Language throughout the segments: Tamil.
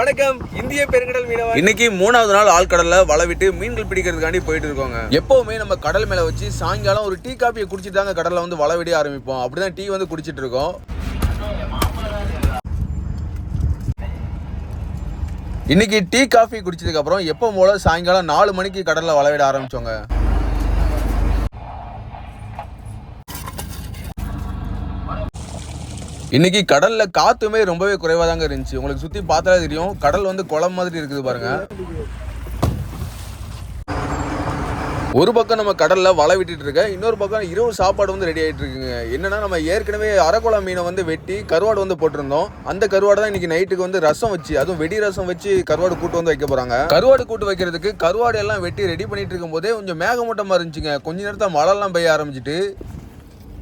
வணக்கம். இந்திய பெருங்கடல் மீனவர். இன்னைக்கு மூணாவது நாள் ஆழ்கடல்ல வலை விட்டு மீன்கள் பிடிக்கிறதுக்காண்டி போயிட்டு இருக்கோங்க. எப்பவுமே நம்ம கடல் மேல வச்சு சாயங்காலம் ஒரு டீ காப்பியை குடிச்சிட்டு தாங்க கடல்ல வந்து வலை விட ஆரம்பிப்போம். அப்படிதான் டீ வந்து குடிச்சிட்டு இருக்கோம். இன்னைக்கு டீ காஃபி குடிச்சதுக்கு அப்புறம் எப்போ போல சாயங்காலம் நாலு மணிக்கு கடல்ல வலை விட ஆரம்பிச்சோங்க. இன்னைக்கு கடல்ல காத்துமே ரொம்பவே குறைவா தாங்க இருந்துச்சு. உங்களுக்கு சுத்தி பார்த்தாலே தெரியும். கடல் வந்து குளம் மாதிரி இருக்குது பாருங்க. ஒரு பக்கம் நம்ம கடல்ல வலை விட்டுட்டு இருக்க இன்னொரு பக்கம் இரவு சாப்பாடு வந்து ரெடி ஆயிட்டு இருக்குங்க. என்னன்னா நம்ம ஏற்கனவே அரக்குளம் மீனை வந்து வெட்டி கருவாடு வந்து போட்டிருந்தோம். அந்த கருவாடு தான் இன்னைக்கு நைட்டுக்கு வந்து ரசம் வச்சு அதுவும் வெடி ரசம் வச்சு கருவாடு கூட்டு வந்து வைக்க போறாங்க. கருவாடு கூட்டு வைக்கிறதுக்கு கருவாடு எல்லாம் வெட்டி ரெடி பண்ணிட்டு இருக்கும் போதே கொஞ்சம் மேகமூட்டமா இருந்துச்சுங்க. கொஞ்ச நேரத்தில் மழை எல்லாம் பெய்ய ஆரம்பிச்சிட்டு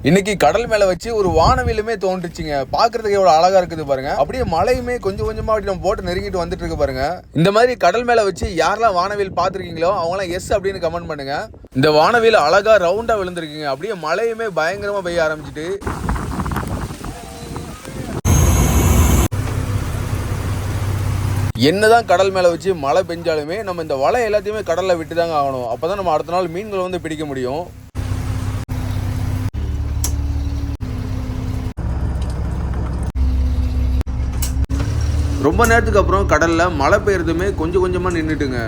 இன்னைக்கு கடல் மேல வச்சு ஒரு வானவிலுமே தோன்றுச்சுங்க. பாக்குறதுக்கு எவ்வளவு அழகா இருக்குது பாருங்க. அப்படியே மழையுமே கொஞ்சம் கொஞ்சமா அப்படி நம்ம போட்டு நெருங்கிட்டு வந்துட்டு இருக்கு பாருங்க. இந்த மாதிரி கடல் மேல வச்சு யாரெல்லாம் வானவில் பார்த்திருக்கீங்களோ அவங்களாம் எஸ் அப்படின்னு கமெண்ட் பண்ணுங்க. இந்த வானவில் அழகா ரவுண்டா விழுந்திருக்குங்க. அப்படியே மழையுமே பயங்கரமா பெய்ய ஆரம்பிச்சிட்டு. என்னதான் கடல் மேல வச்சு மழை பெஞ்சாலுமே நம்ம இந்த வலை எல்லாத்தையுமே கடல்ல விட்டு தாங்க ஆகணும். அப்பதான் நம்ம அடுத்த நாள் மீன்களை வந்து பிடிக்க முடியும். ரொம்ப நேரத்துக்கு அப்புறம் கடலில் மழை பெய்யறதுமே கொஞ்சம் கொஞ்சமாக நின்றுட்டுங்க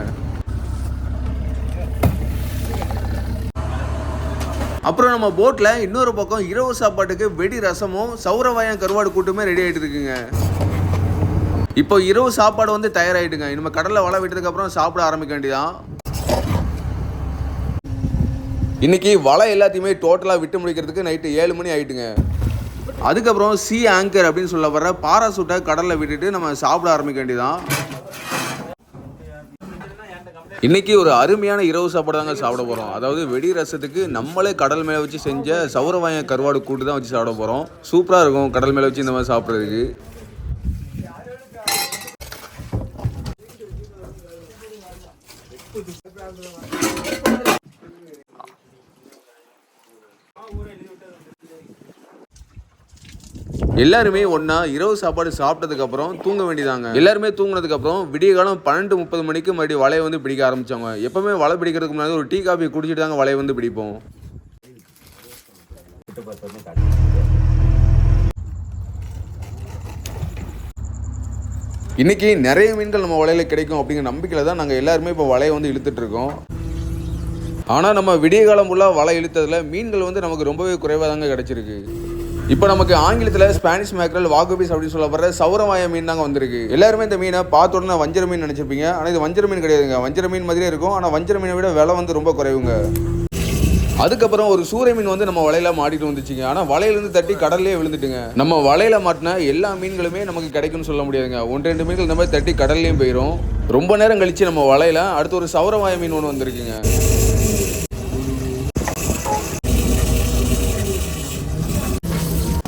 அப்புறம் நம்ம போட்டில் இன்னொரு பக்கம் இரவு சாப்பாட்டுக்கு வெடி ரசமும் சௌரவாயம் கருவாடு கூட்டுமே ரெடி ஆகிட்டு இருக்குங்க. இப்போ இரவு சாப்பாடு வந்து தயாராகிட்டுங்க நம்ம கடலில் வலை விட்டதுக்கப்புறம் சாப்பிட ஆரம்பிக்க வேண்டியதான் இன்றைக்கி வலை எல்லாத்தையுமே டோட்டலாக விட்டு முடிக்கிறதுக்கு நைட்டு ஏழு மணி ஆகிட்டுங்க அதுக்கப்புறம் சி ஆங்கர் அப்படின்னு சொல்ல வர பாராசூட்டை கடலில் விட்டுட்டு நம்ம சாப்பிட ஆரம்பிக்க வேண்டியதான் இன்றைக்கி ஒரு அருமையான இரவு சாப்பாடு தாங்க சாப்பிட போகிறோம் அதாவது வெடி ரசத்துக்கு நம்மளே கடல் மேலே வச்சு செஞ்ச சௌரவாய கருவாடு கூட்டு தான் வச்சு சாப்பிட போகிறோம் சூப்பராக இருக்கும் கடல் மேலே வச்சு இந்த மாதிரி சாப்பிட்றதுக்கு. எல்லாருமே ஒன்னா இரவு சாப்பாடு சாப்பிட்டதுக்கு அப்புறம் தூங்க வேண்டியதாங்க. எல்லாருமே தூங்கினதுக்கு அப்புறம் விடிய காலம் பன்னெண்டு முப்பது மணிக்கு மறுபடியும் வலையை வந்து பிடிக்க ஆரம்பிச்சாங்க. எப்பவுமே வலை பிடிக்கிறதுக்கு முன்னாடி ஒரு டீ காபி குடிச்சிட்டு தாங்க வலையை வந்து பிடிப்போம். இன்னைக்கு நிறைய மீன்கள் நம்ம வலையில கிடைக்கும் அப்படிங்கிற நம்பிக்கையில தான் நாங்கள் எல்லாருமே இப்போ வலையை வந்து இழுத்துட்டு இருக்கோம். ஆனால் நம்ம விடிய காலம் ஃபுல்லாக வலை இழுத்ததில் மீன்கள் வந்து நமக்கு ரொம்பவே குறைவாக தாங்க கிடச்சிருக்கு. இப்போ நமக்கு ஆங்கிலத்தில் ஸ்பானிஷ் மேக்கரல் வாகுபீஸ் அப்படின்னு சொல்லப்படுற சௌரமாய மீன் தாங்க வந்திருக்கு. எல்லாருமே இந்த மீனை பார்த்த உடனே வஞ்சர மீன் நினச்சிருப்பீங்க. ஆனால் இது வஞ்சர மீன் கிடையாதுங்க. வஞ்சர மீன் மாதிரியே இருக்கும். ஆனால் வஞ்சர மீனை விட விலை வந்து ரொம்ப குறைவுங்க. அதுக்கப்புறம் ஒரு சூரிய மீன் வந்து நம்ம வலையில மாட்டிட்டு வந்துச்சுங்க. ஆனால் வலையிலேருந்து தட்டி கடல்லே விழுந்துட்டுங்க. நம்ம வலையில மாட்டின எல்லா மீன்களுமே நமக்கு கிடைக்கும்னு சொல்ல முடியாதுங்க. ஒன்று ரெண்டு மீன்கள் இந்த மாதிரி தட்டி கடல்லையும் போயிடும் ரொம்ப நேரம் கழிச்சு நம்ம வலையில அடுத்து ஒரு சௌரவாய மீன் ஒன்று வந்திருக்குங்க.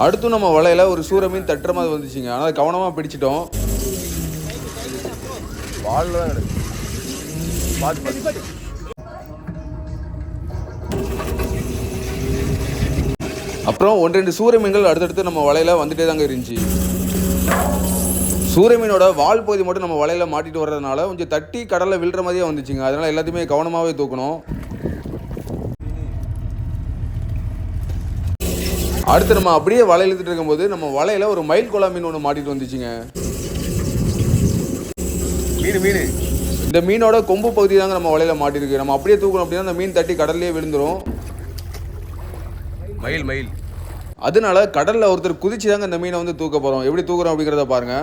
அடுத்து நம்ம வலையில ஒரு சூற மீன் தட்டுற மாதிரி வந்துச்சுங்க. ஆனால் கவனமா பிடிச்சிட்டோம். அப்புறம் ஒன்று ரெண்டு சூரிய மீன்கள் அடுத்தடுத்து நம்ம வலையில வந்துட்டே தாங்க இருந்துச்சு. சூரிய மீனோட வால் பகுதி மட்டும் நம்ம வலையில மாட்டிட்டு வர்றதுனால கொஞ்சம் தட்டி கடல்ல விழுற மாதிரியே வந்துச்சுங்க. அதனால எல்லாத்தையுமே கவனமாவே தூக்கணும். அடுத்து நம்ம அப்படியே வலை இழுத்துட்டு இருக்கும்போது நம்ம வலையில ஒரு மயில் குளா மீன் ஒன்று மாட்டிட்டு வந்துச்சுங்க. மீன் மீன். இந்த மீனோட கொம்பு பகுதி தாங்க நம்ம வலையில மாட்டிருக்கு. நம்ம அப்படியே தூக்கணும் அப்படின்னா அந்த மீன் தட்டி கடல்லே விழுந்துரும். மயில் மயில். அதனால கடல்ல ஒருத்தர் குதிச்சு தாங்க இந்த மீனை வந்து தூக்க போறோம். எப்படி தூக்குறோம் அப்படிங்கிறத பாருங்க.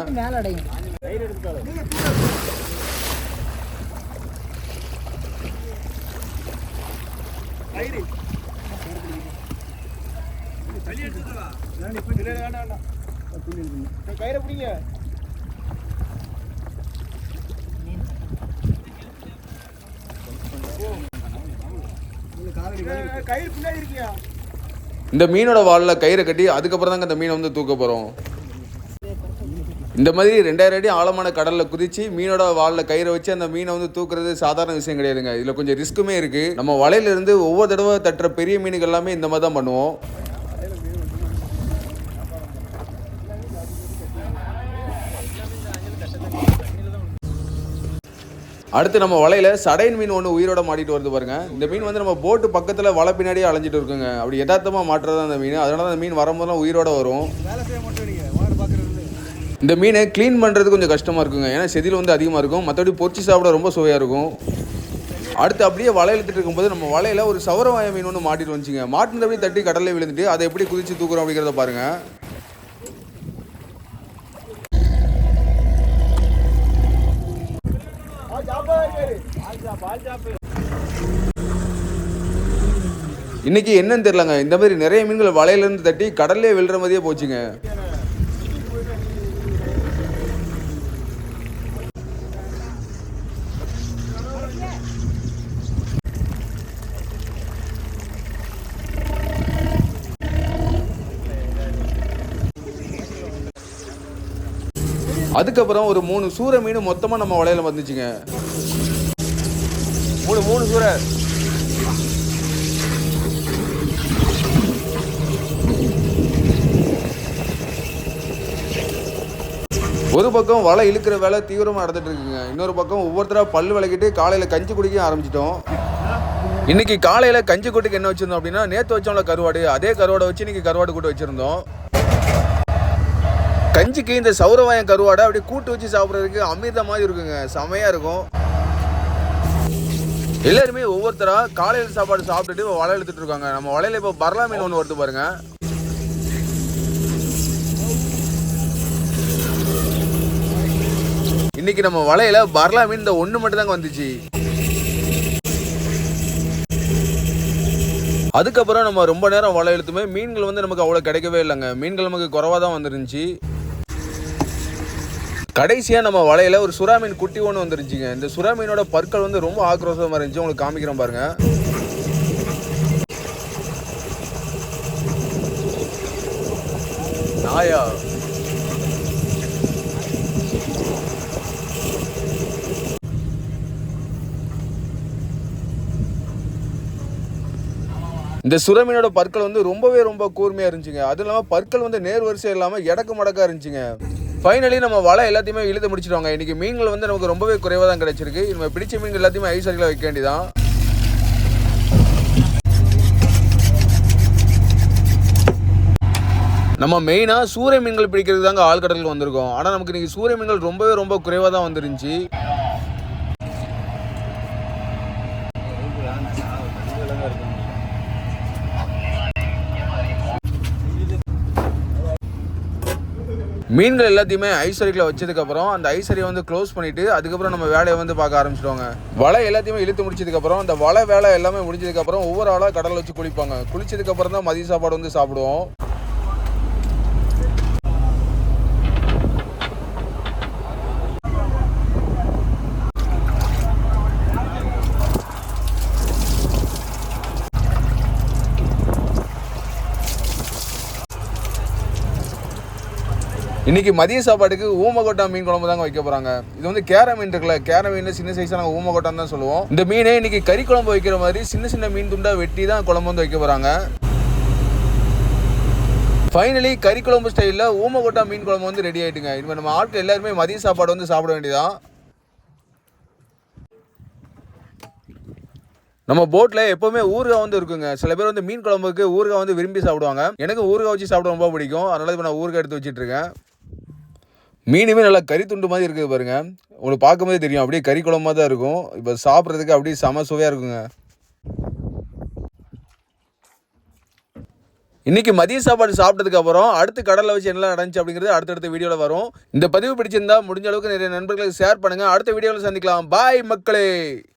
கயிறை பிடிங்க. கயிறு பின்னாடி இருக்கியா? இந்த மீனோட வாலில் கயிறை கட்டி அதுக்கப்புறம் தாங்க இந்த மீனை வந்து தூக்க போகிறோம் இந்த மாதிரி ரெண்டாயிரம் அடி ஆழமான கடலில் குதிச்சு மீனோட வாலில் கயிறை வச்சு அந்த மீனை வந்து தூக்குறது சாதாரண விஷயம் கிடையாதுங்க. இதில் கொஞ்சம் ரிஸ்க்குமே இருக்குது நம்ம வலையில இருந்து ஒவ்வொரு தடவை தட்டுற பெரிய மீனுகள் எல்லாமே இந்த மாதிரி தான் பண்ணுவோம். அடுத்து நம்ம வலையில சடையன் மீன் ஒன்று உயிரோட மாட்டிட்டு வருது பாருங்க. இந்த மீன் வந்து நம்ம போட்டு பக்கத்தில் வலை பின்னாடியே அலைஞ்சிட்டு இருக்குங்க. அப்படி யதார்த்தமாக மாட்டுறது அந்த மீன். அதனால தான் அந்த மீன் வரும்போதெல்லாம் உயிரோட வரும். இந்த மீனை க்ளீன் பண்ணுறது கொஞ்சம் கஷ்டமாக இருக்குங்க. ஏன்னா செதில் வந்து அதிகமாக இருக்கும். மற்றபடி பொரிச்சு சாப்பிட ரொம்ப சுவையாக இருக்கும். அடுத்து அப்படியே வலை இழுத்துட்டு இருக்கும்போது நம்ம வலையில ஒரு சவரவாய மீன் ஒன்று மாட்டிட்டு வந்துச்சுங்க. மாட்டினது அப்படியே தட்டி கடல்ல விழுந்துட்டு அதை எப்படி குதிச்சு தூக்குறோம் அப்படிங்கிறத பாருங்க. இன்னைக்கு என்னன்னு தெரியலங்க. இந்த மாதிரி நிறைய மீன்கள் வலையிலேருந்து தட்டி கடல்லே விழுற மாதிரியே போச்சுங்க. அதுக்கப்புறம் ஒரு மூணு சூற மீன் மொத்தமாக நம்ம வலையில வந்துச்சுங்க. மூணு மூணு சூறை. ஒரு பக்கம் வலை இழுக்கிற வேலை தீவிரமாக நடந்துட்டு இருக்குங்க. இன்னொரு பக்கம் ஒவ்வொருத்தரா பல்லு விளக்கிட்டு காலையில் கஞ்சி குடிக்க ஆரம்பிச்சிட்டோம். இன்னைக்கு காலையில் கஞ்சி கூட்டுக்கு என்ன வச்சிருந்தோம் அப்படின்னா நேற்று வச்சோம்ல கருவாடு. அதே கருவாடை வச்சு இன்னைக்கு கருவாடு கூட்டு வச்சிருந்தோம். கஞ்சிக்கு இந்த சௌரவாயம் கருவாடை அப்படியே கூட்டு வச்சு சாப்பிட்றதுக்கு அமிர்த மாதிரி இருக்குங்க. செமையாக இருக்கும். எல்லாருமே ஒவ்வொருத்தரா காலையில் சாப்பாடு சாப்பிட்டுட்டு வலை எடுத்துட்டு இருக்காங்க. நம்ம வலையில இப்போ பரலா மீன் ஒன்று வருது பாருங்க. இன்னைக்கு நம்ம வலையில பரலா மீன் இந்த ஒன்று மட்டும் தாங்க வந்துச்சு. அதுக்கப்புறம் நம்ம ரொம்ப நேரம் வலை இழுத்துமே மீன்கள் வந்து நமக்கு அவ்வளோ கிடைக்கவே இல்லைங்க. மீன்கள் நமக்கு குறவாக தான் வந்துருந்துச்சு. கடைசியாக நம்ம வலையில் ஒரு சுறா மீன் குட்டி ஒன்று வந்துருச்சுங்க. இந்த சுறா மீனோட பற்கள் வந்து ரொம்ப ஆக்ரோஷமாக இருந்துச்சு. உங்களுக்கு காமிக்கிறேன் பாருங்க. நாயா. இந்த சுரமீனோட பற்கள் வந்து ரொம்பவே ரொம்ப கூர்மையாக இருந்துச்சுங்க. அதுவும் இல்லாமல் பற்கள் வந்து நேர் வரிசை இல்லாமல் இடக்கு மடக்காக இருந்துச்சுங்க. ஃபைனலி நம்ம வலை எல்லாத்தையுமே இழுத்து முடிச்சிடுவாங்க. இன்றைக்கி மீன்கள் வந்து நமக்கு ரொம்பவே குறைவாக தான் கிடைச்சிருக்கு. நம்ம பிடிச்ச மீன்கள் எல்லாத்தையுமே ஐஸ் அடியில் வைக்க வேண்டியதான் நம்ம மெயினாக சூரிய மீன்கள் பிடிக்கிறதுக்கு தாங்க ஆழ்கடலுக்கு வந்திருக்கோம். ஆனால் நமக்கு இன்னைக்கு சூரிய மீன்கள் ரொம்பவே ரொம்ப குறைவாக தான் வந்துருந்துச்சு. மீன்கள் எல்லாத்தையுமே ஐஸ்வரியில் வச்சதுக்கப்புறம் அந்த ஐஸ்வரியை வந்து க்ளோஸ் பண்ணிவிட்டு அதுக்கப்புறம் நம்ம வேலையை வந்து பார்க்க ஆரம்பிச்சிடுவாங்க. வலை எல்லாத்தையுமே இழுத்து முடிச்சதுக்கப்புறம் அந்த வலை வேலை எல்லாமே முடிஞ்சதுக்கப்புறம் ஒவ்வொரு ஆளாக கடலில் வச்சு குளிப்பாங்க. குளிச்சதுக்கப்புறம் தான் மதிய சாப்பாடு வந்து சாப்பிடுவோம். இன்றைக்கி மதிய சாப்பாட்டுக்கு ஊமகோட்டா மீன் குழம்பு தாங்க வைக்க போகிறாங்க இது வந்து கேர மீன் இருக்குல்ல கேர மீன் சின்ன சைஸாக நாங்கள் ஊமகொட்டான்னு தான் சொல்லுவோம். இந்த மீனை இன்றைக்கி கறி குழம்பு வைக்கிற மாதிரி சின்ன சின்ன மீன் துண்டா வெட்டி தான் குழம்பு வந்து வைக்க போகிறாங்க ஃபைனலி கறி குழம்பு ஸ்டைலில் ஊமகோட்டா மீன் குழம்பு வந்து ரெடி ஆயிட்டுங்க. இனிமேல் நம்ம ஆட்கள் எல்லாருமே மதிய சாப்பாடு வந்து சாப்பிட வேண்டியதான் நம்ம போட்டில் எப்போவுமே ஊறுகாய் வந்து இருக்குங்க. சில பேர் வந்து மீன் குழம்புக்கு ஊறுகாய் வந்து விரும்பி சாப்பிடுவாங்க. எனக்கு ஊறுகாய் வச்சு சாப்பிட ரொம்ப பிடிக்கும். அதனால இப்போ நான் ஊறுகாய் எடுத்து வச்சுட்டு இருக்கேன். மீனுமே நல்லா கறி துண்டு மாதிரி இருக்குது பாருங்க. உங்களுக்கு பார்க்கும்போதே தெரியும். அப்படியே கறி குழம்பா தான் இருக்கும். இப்போ சாப்பிட்றதுக்கு அப்படியே செம சுவையாக இருக்குங்க. இன்னைக்கு மதிய சாப்பாடு சாப்பிட்டதுக்கு அப்புறம் அடுத்து கடலில் வச்சு என்ன நடந்துச்சு அப்படிங்கிறது அடுத்தடுத்த வீடியோவில் வரும். இந்த பதிவு பிடிச்சிருந்தா முடிஞ்ச அளவுக்கு நிறைய நண்பர்களுக்கு ஷேர் பண்ணுங்கள் அடுத்த வீடியோவில் சந்திக்கலாம். பாய் மக்களே.